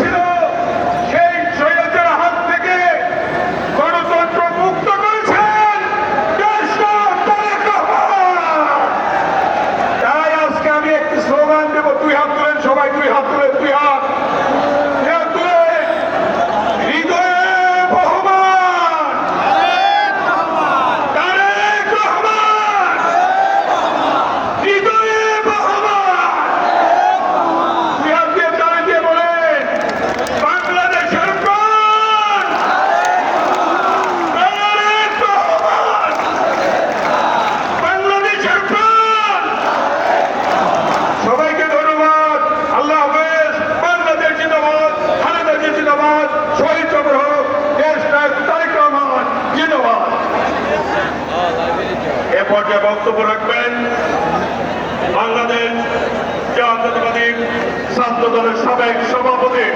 ছিল সেই স্বৈরাচার হাত থেকে গণতন্ত্র মুক্ত করেছেন তাই আজকে আমি একটি স্লোগান দেব দুই তুলেন সবাই দুই হাত তুলেন দুই হাত পর্যায়ে বক্তব্য রাখবেন। বাংলাদেশ জাতীয়তাবাদী ছাত্র দলের সাবেক সভাপতি